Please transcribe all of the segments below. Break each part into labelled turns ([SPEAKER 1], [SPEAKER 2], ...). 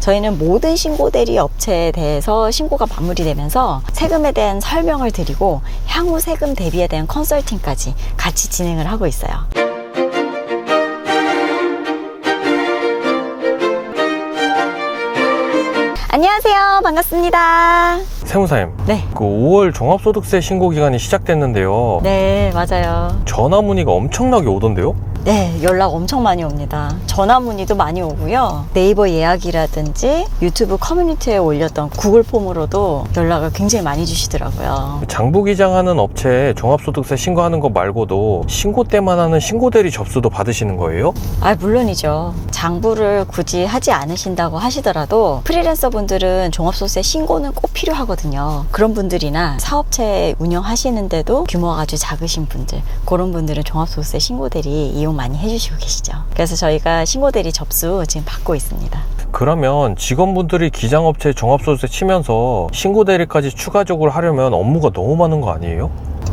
[SPEAKER 1] 저희는 모든 신고 대리 업체에 대해서 신고가 마무리되면서 세금에 대한 설명을 드리고 향후 세금 대비에 대한 컨설팅까지 같이 진행을 하고 있어요. 안녕하세요. 반갑습니다.
[SPEAKER 2] 세무사님,
[SPEAKER 1] 네.
[SPEAKER 2] 그 5월 종합소득세 신고 기간이 시작됐는데요.
[SPEAKER 1] 네, 맞아요.
[SPEAKER 2] 전화 문의가 엄청나게 오던데요?
[SPEAKER 1] 네, 연락 엄청 많이 옵니다. 전화 문의도 많이 오고요. 네이버 예약이라든지 유튜브 커뮤니티에 올렸던 구글 폼으로도 연락을 굉장히 많이 주시더라고요.
[SPEAKER 2] 장부 기장하는 업체에 종합소득세 신고하는 것 말고도 신고 때만 하는 신고 대리 접수도 받으시는 거예요?
[SPEAKER 1] 아, 물론이죠. 장부를 굳이 하지 않으신다고 하시더라도 프리랜서 분들은 종합소득세 신고는 꼭 필요하거든요. 그런 분들이나 사업체 운영하시는데도 규모가 아주 작으신 분들, 그런 분들은 종합소득세 신고 대리 이용 많이 해주시고 계시죠. 그래서 저희가 신고 대리 접수 지금 받고 있습니다.
[SPEAKER 2] 그러면 직원분들이 기장업체 종합소득세 치면서 신고 대리까지 추가적으로 하려면 업무가 너무 많은 거 아니에요?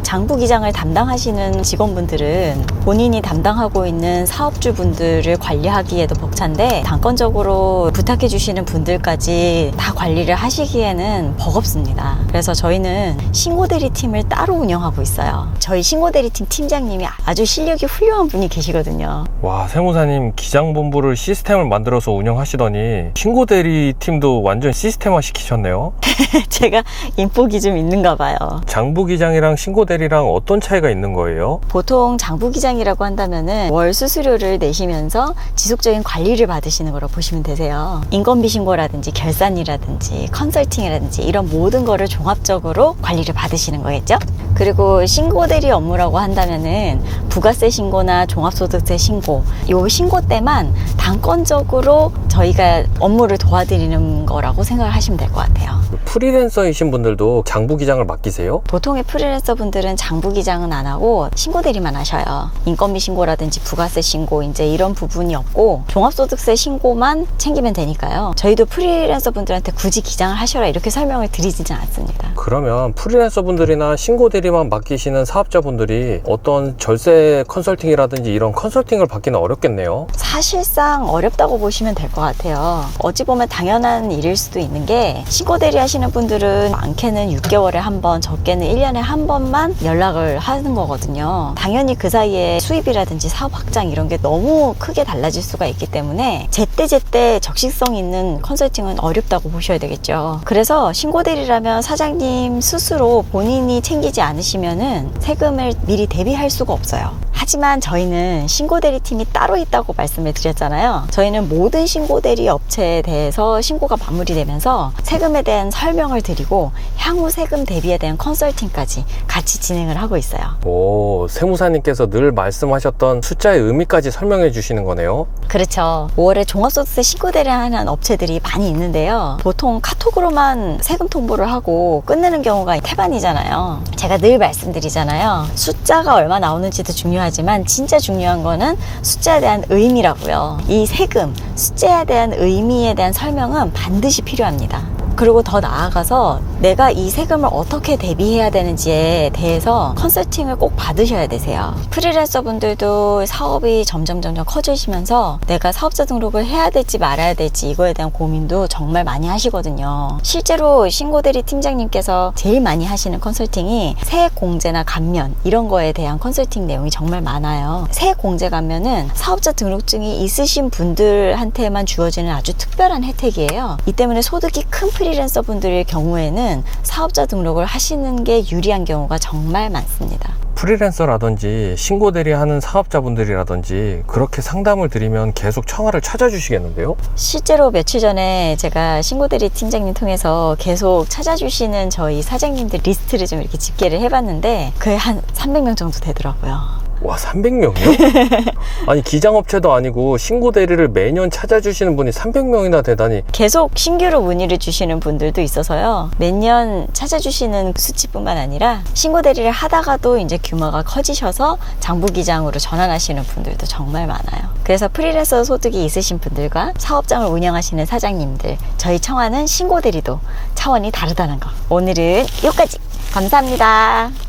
[SPEAKER 1] 장부 기장을 담당하시는 직원분들은 본인이 담당하고 있는 사업주분들을 관리하기에도 벅찬데 단건적으로 부탁해 주시는 분들까지 다 관리를 하시기에는 버겁습니다. 그래서 저희는 신고대리 팀을 따로 운영하고 있어요. 저희 신고대리 팀 팀장님이 아주 실력이 훌륭한 분이 계시거든요.
[SPEAKER 2] 와, 세무사님 기장본부를 시스템을 만들어서 운영하시더니 신고 대리 팀도 완전 시스템화 시키셨네요.
[SPEAKER 1] 제가 인복이 좀 있는가 봐요.
[SPEAKER 2] 장부 기장이랑 신고 대리 랑 어떤 차이가 있는 거예요?
[SPEAKER 1] 보통 장부기장이라고 한다면은 월 수수료를 내시면서 지속적인 관리를 받으시는 거라고 보시면 되세요. 인건비 신고라든지 결산이라든지 컨설팅이라든지 이런 모든 거를 종합적으로 관리를 받으시는 거겠죠? 그리고 신고 대리 업무라고 한다면은 부가세 신고나 종합소득세 신고 요 신고 때만 단건적으로 저희가 업무를 도와드리는 거라고 생각을 하시면 될 것 같아요.
[SPEAKER 2] 프리랜서이신 분들도 장부 기장을 맡기세요?
[SPEAKER 1] 보통의 프리랜서 분들은 장부 기장은 안 하고 신고 대리만 하셔요. 인건비 신고라든지 부가세 신고 이제 이런 부분이 없고 종합소득세 신고만 챙기면 되니까요. 저희도 프리랜서 분들한테 굳이 기장을 하셔라 이렇게 설명을 드리지는 않습니다.
[SPEAKER 2] 그러면 프리랜서 분들이나 신고 대리만 맡기시는 사업자분들이 어떤 절세 컨설팅이라든지 이런 컨설팅을 받기는 어렵겠네요.
[SPEAKER 1] 사실상 어렵다고 보시면 될 것 같아요. 어찌 보면 당연한 일일 수도 있는 게 신고 대리 하시는 분들은 많게는 6개월에 한 번, 적게는 1년에 한 번만 연락을 하는 거거든요. 당연히 그 사이에 수입이라든지 사업 확장 이런 게 너무 크게 달라질 수가 있기 때문에 제때제때 적시성 있는 컨설팅은 어렵다고 보셔야 되겠죠. 그래서 신고 대리라면 사장님 스스로 본인이 챙기지 않으시면은 세금을 미리 대비할 수가 없어요. 하지만 저희는 신고 대리 팀이 따로 있다고 말씀을 드렸잖아요. 저희는 모든 신고 대리 업체에 대해서 신고가 마무리되면서 세금에 대한 설명을 드리고 향후 세금 대비에 대한 컨설팅까지 같이 진행을 하고 있어요.
[SPEAKER 2] 오, 세무사님께서 늘 말씀하셨던 숫자의 의미까지 설명해 주시는 거네요.
[SPEAKER 1] 그렇죠. 5월에 종합소득세 신고 대리 하는 업체들이 많이 있는데요. 보통 카톡으로만 세금 통보를 하고 끝내는 경우가 태반이잖아요. 제가 늘 말씀드리잖아요. 숫자가 얼마 나오는지도 중요하지 만 진짜 중요한 거는 숫자에 대한 의미라고요. 이 세금, 숫자에 대한 의미에 대한 설명은 반드시 필요합니다. 그리고 더 나아가서 내가 이 세금을 어떻게 대비해야 되는지에 대해서 컨설팅을 꼭 받으셔야 되세요. 프리랜서 분들도 사업이 점점 점점 커지시면서 내가 사업자 등록을 해야 될지 말아야 될지 이거에 대한 고민도 정말 많이 하시거든요. 실제로 신고대리 팀장님께서 제일 많이 하시는 컨설팅이 세액 공제나 감면 이런 거에 대한 컨설팅 내용이 정말 많아요. 세액 공제 감면은 사업자 등록증이 있으신 분들한테만 주어지는 아주 특별한 혜택이에요. 이 때문에 소득이 큰 프리랜서 분들의 경우에는 사업자 등록을 하시는 게 유리한 경우가 정말 많습니다.
[SPEAKER 2] 프리랜서라든지 신고 대리하는 사업자분들이라든지 그렇게 상담을 드리면 계속 청화를 찾아주시겠는데요?
[SPEAKER 1] 실제로 며칠 전에 제가 신고 대리 팀장님 통해서 계속 찾아주시는 저희 사장님들 리스트를 좀 이렇게 집계를 해봤는데 그게 한 300명 정도 되더라고요.
[SPEAKER 2] 와, 300명이요? 아니, 기장업체도 아니고 신고 대리를 매년 찾아주시는 분이 300명이나 되다니.
[SPEAKER 1] 계속 신규로 문의를 주시는 분들도 있어서요. 매년 찾아주시는 수치뿐만 아니라 신고 대리를 하다가도 이제 규모가 커지셔서 장부 기장으로 전환하시는 분들도 정말 많아요. 그래서 프리랜서 소득이 있으신 분들과 사업장을 운영하시는 사장님들, 저희 청와는 신고 대리도 차원이 다르다는 거. 오늘은 여기까지. 감사합니다.